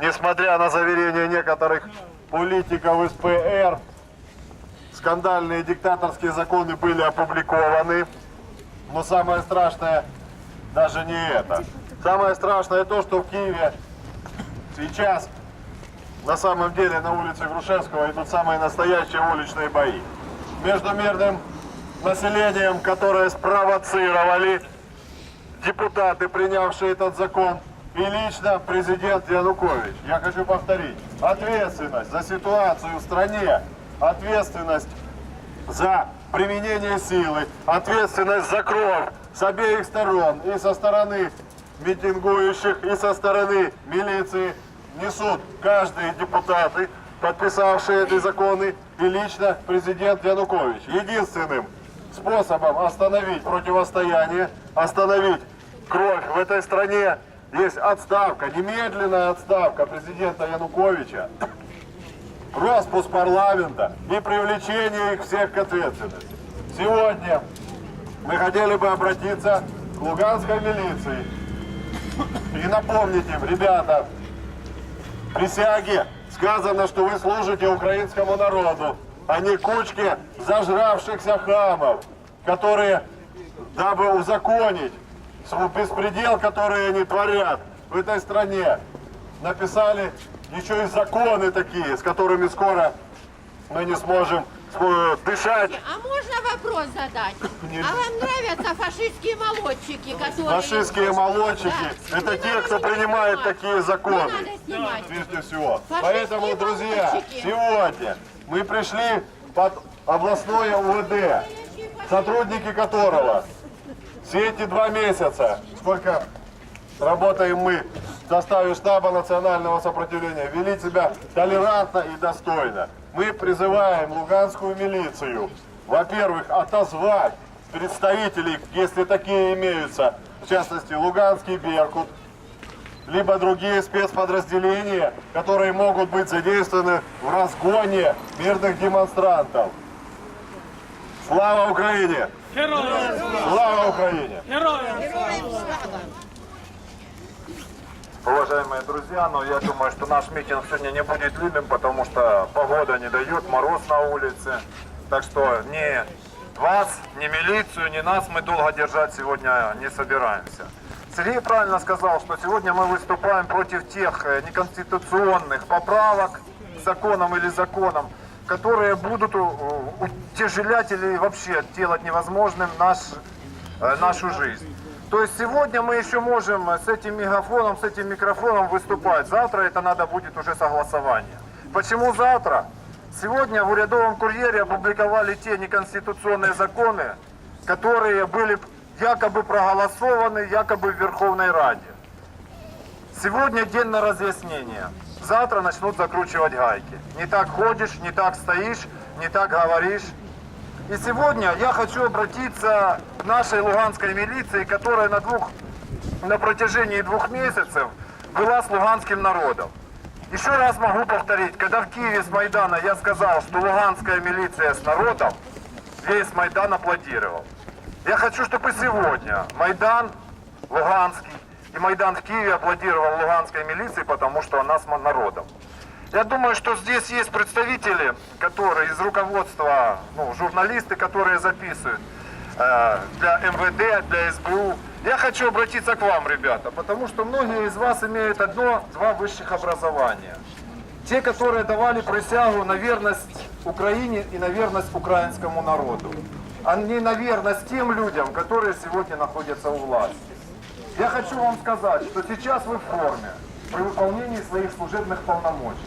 несмотря на заверения некоторых политиков из ПР, скандальные диктаторские законы были опубликованы. Но самое страшное даже не это. Самое страшное то, что в Киеве сейчас на самом деле на улице Грушевского идут самые настоящие уличные бои. Между мирным населением, которое спровоцировали депутаты, принявшие этот закон, и лично президент Янукович. Я хочу повторить, ответственность за ситуацию в стране, ответственность за применение силы, ответственность за кровь с обеих сторон, и со стороны митингующих, и со стороны милиции несут каждые депутаты, подписавшие эти законы, и лично президент Янукович. Единственным способом остановить противостояние, остановить кровь в этой стране есть отставка, немедленная отставка президента Януковича, распуск парламента и привлечение их всех к ответственности. Сегодня мы хотели бы обратиться к Луганской милиции и напомнить им, ребята, в присяге сказано, что вы служите украинскому народу, а не кучке зажравшихся хамов, которые, дабы узаконить свой беспредел, который они творят в этой стране, написали еще и законы такие, с которыми скоро мы не сможем э, дышать. А можно вопрос задать? А вам нравятся фашистские молодчики, которые... Фашистские молодчики Да. – это Не те, кто снимать. принимает такие Не законы. надо снимать. Прежде всего. Фашистские Поэтому, друзья, молодчики. сегодня мы пришли под областное УВД, сотрудники которого все эти два месяца, сколько работаем мы в составе штаба национального сопротивления, вели себя толерантно и достойно. Мы призываем луганскую милицию, во-первых, отозвать представителей, если такие имеются, в частности, Луганский Беркут, либо другие спецподразделения, которые могут быть задействованы в разгоне мирных демонстрантов. Слава Украине! Слава Украине! Уважаемые друзья, но я думаю, что наш митинг сегодня не будет длинным, потому что погода не дает, мороз на улице. Так что ни вас, ни милицию, ни нас мы долго держать сегодня не собираемся. Сергей правильно сказал, что сегодня мы выступаем против тех э, неконституционных поправок к законам или законам, которые будут у- утяжелять или вообще делать невозможным наш, э, нашу жизнь. То есть сегодня мы еще можем с этим мегафоном, с этим микрофоном выступать. Завтра это надо будет уже согласование. Почему завтра? Сегодня в урядовом курьере опубликовали те неконституционные законы, которые были якобы проголосованы якобы в Верховной Раде. Сегодня день на разъяснение. Завтра начнут закручивать гайки. Не так ходишь, не так стоишь, не так говоришь. И сегодня я хочу обратиться к нашей луганской милиции, которая на, двух, на протяжении двух месяцев была с луганским народом. Еще раз могу повторить, когда в Киеве с Майдана я сказал, что луганская милиция с народом, весь Майдан аплодировал. Я хочу, чтобы сегодня Майдан Луганский и Майдан в Киеве аплодировал луганской милиции, потому что она с народом. Я думаю, что здесь есть представители, которые из руководства, ну, журналисты, которые записывают э, для МВД, для СБУ. Я хочу обратиться к вам, ребята, потому что многие из вас имеют одно-два высших образования. Те, которые давали присягу на верность Украине и на верность украинскому народу, а не на верность тем людям, которые сегодня находятся у власти. Я хочу вам сказать, что сейчас вы в форме при выполнении своих служебных полномочий.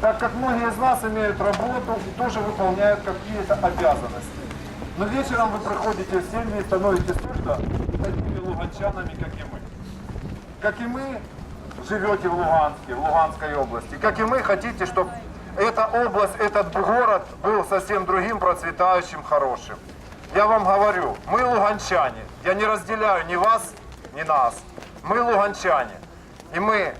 Так как многие из вас имеют работу и тоже выполняют какие-то обязанности. Но вечером вы приходите в семьи и становитесь тоже такими луганчанами, как и мы. Как и мы живете в Луганске, в Луганской области, как и мы хотите, чтобы эта область, этот город был совсем другим, процветающим, хорошим. Я вам говорю, мы луганчане, я не разделяю ни вас, ни нас. Мы луганчане. И мы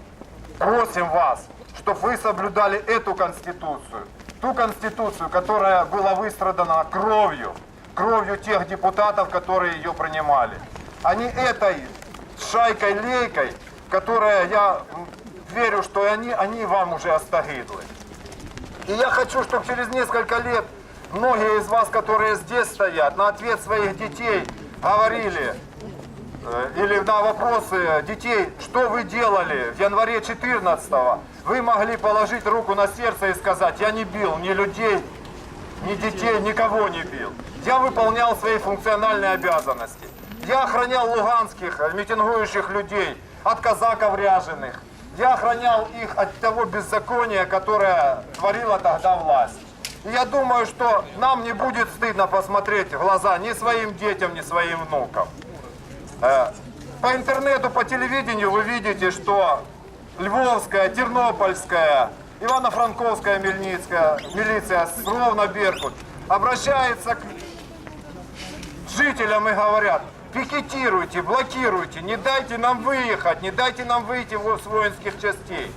просим вас, чтобы вы соблюдали эту конституцию. Ту конституцию, которая была выстрадана кровью, кровью тех депутатов, которые ее принимали. А не этой шайкой-лейкой, которая, я верю, что они, они вам уже остогидли. И я хочу, чтобы через несколько лет многие из вас, которые здесь стоят, на ответ своих детей говорили, или на вопросы детей, что вы делали в январе 14 вы могли положить руку на сердце и сказать, я не бил ни людей, ни детей, никого не бил. Я выполнял свои функциональные обязанности. Я охранял луганских э, митингующих людей от казаков ряженых. Я охранял их от того беззакония, которое творила тогда власть. И я думаю, что нам не будет стыдно посмотреть в глаза ни своим детям, ни своим внукам. Э, По интернету, по телевидению вы видите, что Львовская, Тернопольская, Ивано-Франковская мельницкая, милиция, словно Беркут, обращается к жителям и говорят, пикетируйте, блокируйте, не дайте нам выехать, не дайте нам выйти с воинских частей.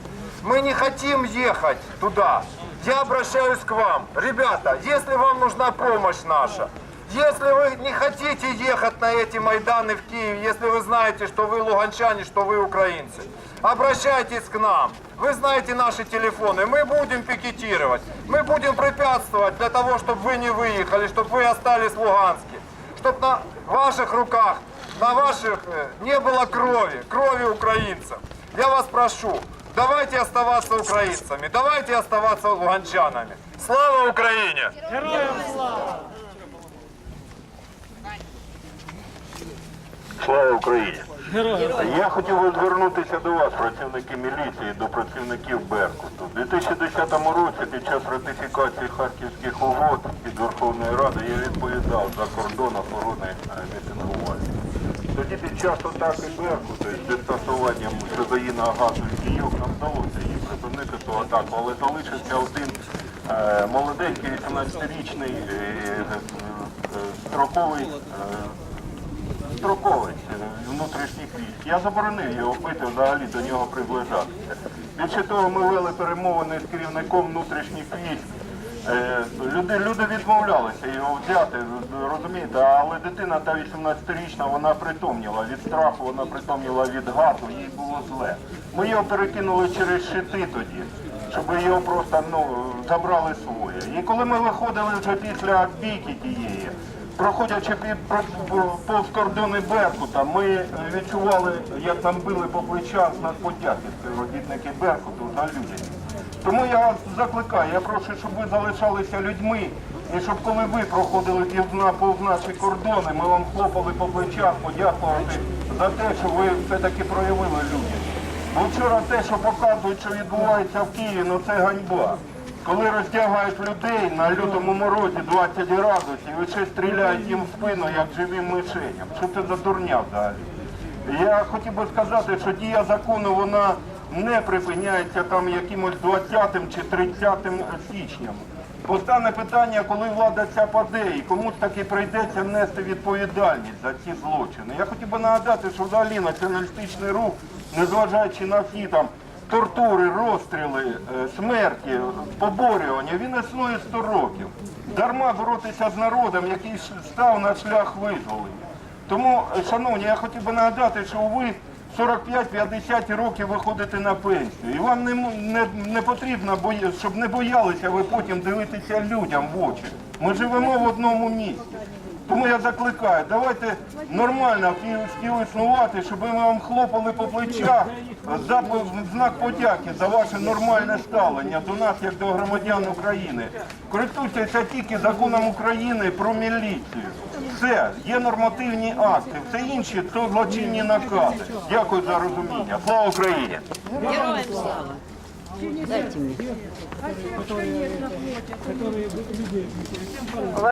Мы не хотим ехать туда. Я обращаюсь к вам. Ребята, если вам нужна помощь наша, если вы не хотите ехать на эти Майданы в Киев, если вы знаете, что вы луганчане, что вы украинцы, обращайтесь к нам. Вы знаете наши телефоны. Мы будем пикетировать. Мы будем препятствовать для того, чтобы вы не выехали, чтобы вы остались в Луганске. Чтобы на ваших руках, на ваших э, не было крови, крови украинцев. Я вас прошу, давайте оставаться украинцами, давайте оставаться луганчанами. Слава Украине! Слава Україні! Я хотів би звернутися до вас, працівники міліції, до працівників Беркуту. У 2010 році під час ратифікації Харківських угод під Верховною Радою я відповідав за кордон охорони е, мітингування. Тоді під час атаки Беркуту з дистансуванням газоїного газу і дійок нам вдалося її припинити ту атаку, але залишився один е, молоденький 18-річний е, строковий строковець е, внутрішніх військ. Я заборонив його пити взагалі до нього приближатися. Більше того, ми вели перемовини з керівником внутрішніх військ. Е, Люди, люди відмовлялися його взяти, розумієте, але дитина та 18-річна, вона притомніла від страху, вона притомніла від газу, їй було зле. Ми його перекинули через щити тоді, щоб його просто ну, забрали своє. І коли ми виходили вже після бійки тієї, Проходячи повз кордони Беркута, ми е, відчували, як нам били по плечах знак подяки співробітники Беркуту за людяність. Тому я вас закликаю, я прошу, щоб ви залишалися людьми, і щоб коли ви проходили повз повз наші кордони, ми вам хлопали по плечах, подякувати за те, що ви все-таки проявили людяність. Бо вчора те, що показують, що відбувається в Києві, ну це ганьба. Коли роздягають людей на лютому морозі 20 градусів і ще стріляють їм в спину, як живим мишеням. Що це за дурня взагалі? Я хотів би сказати, що дія закону вона не припиняється там якимось 20 чи 30 січням. Постане питання, коли влада ця паде, і комусь таки прийдеться нести відповідальність за ці злочини. Я хотів би нагадати, що взагалі націоналістичний рух, незважаючи на всі там тортури, розстріли, е, смерті, поборювання, він існує 100 років. Дарма боротися з народом, який став на шлях визволення. Тому, е, шановні, я хотів би нагадати, що ви 45-50 років виходите на пенсію. І вам не, не, не потрібно, щоб не боялися ви потім дивитися людям в очі. Ми живемо в одному місті. Тому я закликаю, давайте нормально співіснувати, щоб ми вам хлопали по плечах за знак подяки за ваше нормальне ставлення до нас, як до громадян України. Користуйтеся тільки законом України про міліцію. Все, є нормативні акти, все інше це злочинні накази. Дякую за розуміння. Слава Україні! Героям слава. Дайте мне.